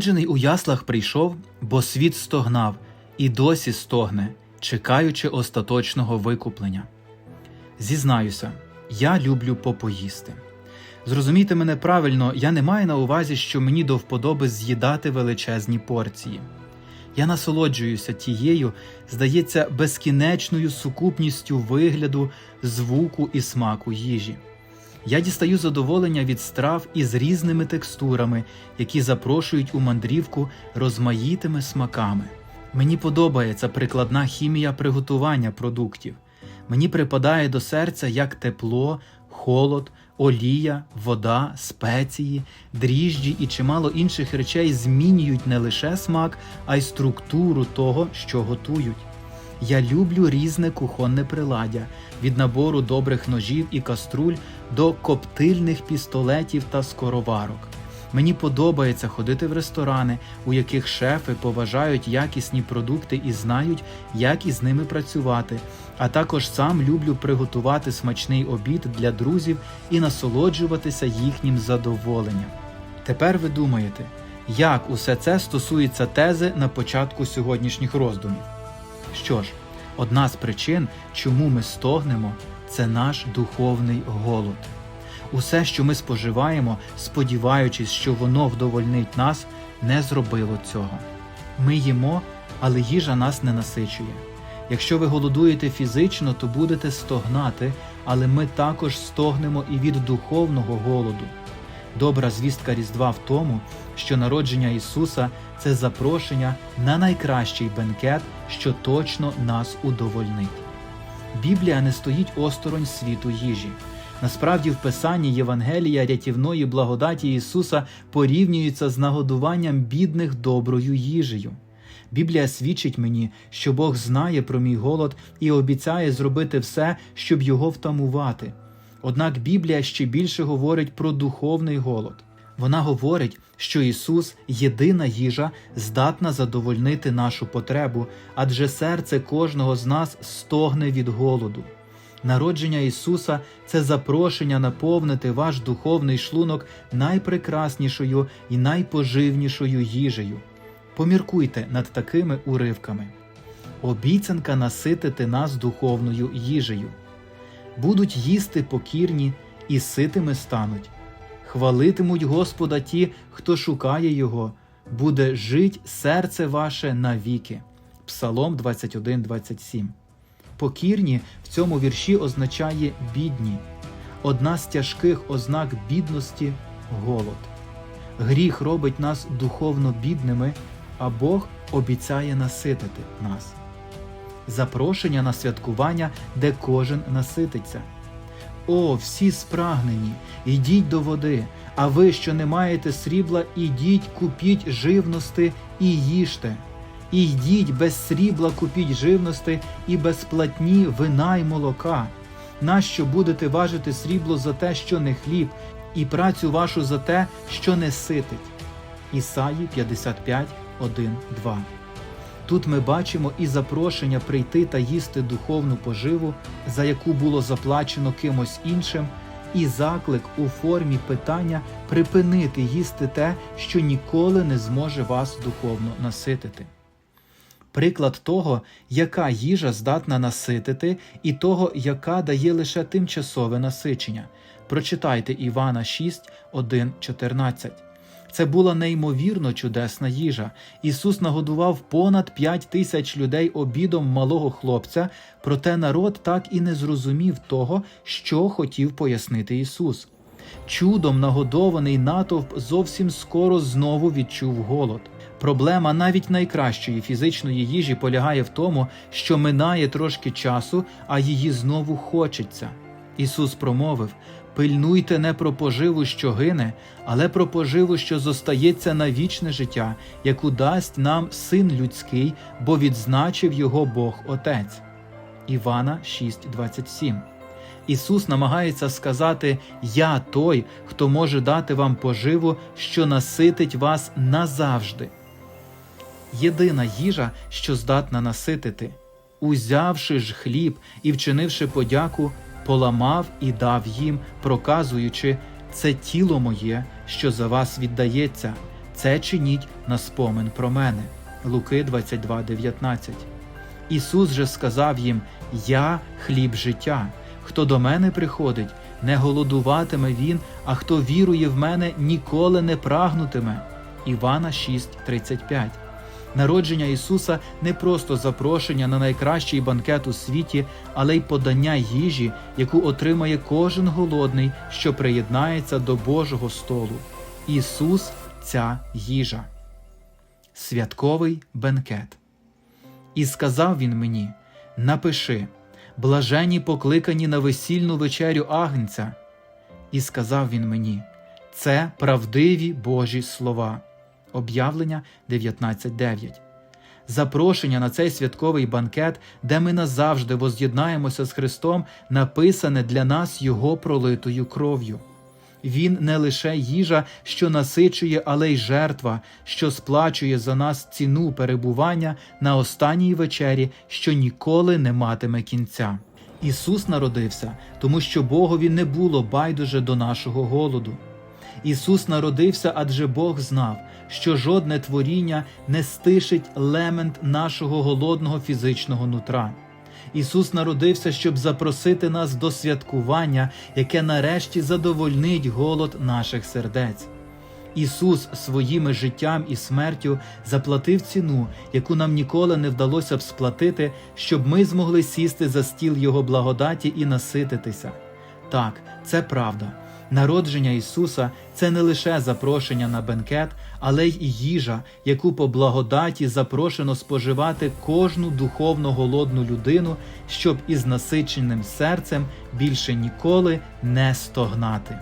Народжений у яслах прийшов, бо світ стогнав і досі стогне, чекаючи остаточного викуплення. Зізнаюся, я люблю попоїсти. Зрозумійте мене правильно, я не маю на увазі, що мені до вподоби з'їдати величезні порції. Я насолоджуюся тією, здається, безкінечною сукупністю вигляду, звуку і смаку їжі. Я дістаю задоволення від страв із різними текстурами, які запрошують у мандрівку розмаїтими смаками. Мені подобається прикладна хімія приготування продуктів. Мені припадає до серця як тепло, холод, олія, вода, спеції, дріжджі і чимало інших речей змінюють не лише смак, а й структуру того, що готують. Я люблю різне кухонне приладдя від набору добрих ножів і каструль до коптильних пістолетів та скороварок. Мені подобається ходити в ресторани, у яких шефи поважають якісні продукти і знають, як із ними працювати. А також сам люблю приготувати смачний обід для друзів і насолоджуватися їхнім задоволенням. Тепер ви думаєте, як усе це стосується тези на початку сьогоднішніх роздумів? Що ж, одна з причин, чому ми стогнемо, це наш духовний голод. Усе, що ми споживаємо, сподіваючись, що воно вдовольнить нас, не зробило цього. Ми їмо, але їжа нас не насичує. Якщо ви голодуєте фізично, то будете стогнати, але ми також стогнемо і від духовного голоду. Добра звістка Різдва в тому, що народження Ісуса це запрошення на найкращий бенкет, що точно нас удовольнить. Біблія не стоїть осторонь світу їжі. Насправді, в Писанні Євангелія рятівної благодаті Ісуса порівнюється з нагодуванням бідних доброю їжею. Біблія свідчить мені, що Бог знає про мій голод і обіцяє зробити все, щоб його втамувати. Однак Біблія ще більше говорить про духовний голод. Вона говорить, що Ісус єдина їжа здатна задовольнити нашу потребу, адже серце кожного з нас стогне від голоду. Народження Ісуса це запрошення наповнити ваш духовний шлунок найпрекраснішою і найпоживнішою їжею. Поміркуйте над такими уривками. Обіцянка наситити нас духовною їжею. Будуть їсти покірні і ситими стануть. Хвалитимуть Господа ті, хто шукає Його, буде жить серце ваше навіки. Псалом 21.27 Покірні в цьому вірші означає бідні. Одна з тяжких ознак бідності голод. Гріх робить нас духовно бідними, а Бог обіцяє наситити нас. Запрошення на святкування, де кожен насититься. О, всі спрагнені, ідіть до води, а ви, що не маєте срібла, ідіть, купіть живності і їжте. І йдіть без срібла купіть живності і без платні вина й молока. Нащо будете важити срібло за те, що не хліб, і працю вашу за те, що не ситить. Ісаї 55, 1, 2 Тут ми бачимо і запрошення прийти та їсти духовну поживу, за яку було заплачено кимось іншим, і заклик у формі питання припинити їсти те, що ніколи не зможе вас духовно наситити. Приклад того, яка їжа здатна наситити, і того, яка дає лише тимчасове насичення. Прочитайте Івана 6, 1, 14. Це була неймовірно чудесна їжа. Ісус нагодував понад 5 тисяч людей обідом малого хлопця, проте народ так і не зрозумів того, що хотів пояснити Ісус. Чудом нагодований натовп зовсім скоро знову відчув голод. Проблема навіть найкращої фізичної їжі полягає в тому, що минає трошки часу, а її знову хочеться. Ісус промовив пильнуйте не про поживу, що гине, але про поживу, що зостається на вічне життя, яку дасть нам Син людський, бо відзначив його Бог Отець. Івана 6,27 Ісус намагається сказати Я той, хто може дати вам поживу, що наситить вас назавжди. Єдина їжа, що здатна наситити, узявши ж хліб і вчинивши подяку, поламав і дав їм, проказуючи це тіло моє, що за вас віддається, Це чиніть на спомин про мене. Луки 22:19. Ісус же сказав їм: Я хліб життя. Хто до мене приходить, не голодуватиме він, а хто вірує в мене, ніколи не прагнутиме. Івана 6:35. Народження Ісуса не просто запрошення на найкращий банкет у світі, але й подання їжі, яку отримає кожен голодний, що приєднається до Божого столу. Ісус ця їжа. Святковий бенкет. І сказав він мені: Напиши, блажені покликані на весільну вечерю Агнця. І сказав він мені: Це правдиві Божі слова. Об'явлення 19.9. Запрошення на цей святковий банкет, де ми назавжди воз'єднаємося з Христом, написане для нас Його пролитою кров'ю. Він не лише їжа, що насичує, але й жертва, що сплачує за нас ціну перебування на останній вечері, що ніколи не матиме кінця. Ісус народився, тому що Богові не було байдуже до нашого голоду. Ісус народився, адже Бог знав, що жодне творіння не стишить лемент нашого голодного фізичного нутра. Ісус народився, щоб запросити нас до святкування, яке нарешті задовольнить голод наших сердець. Ісус своїми життям і смертю заплатив ціну, яку нам ніколи не вдалося б сплатити, щоб ми змогли сісти за стіл Його благодаті і насититися. Так, це правда. Народження Ісуса це не лише запрошення на бенкет, але й їжа, яку по благодаті запрошено споживати кожну духовно голодну людину, щоб із насиченим серцем більше ніколи не стогнати.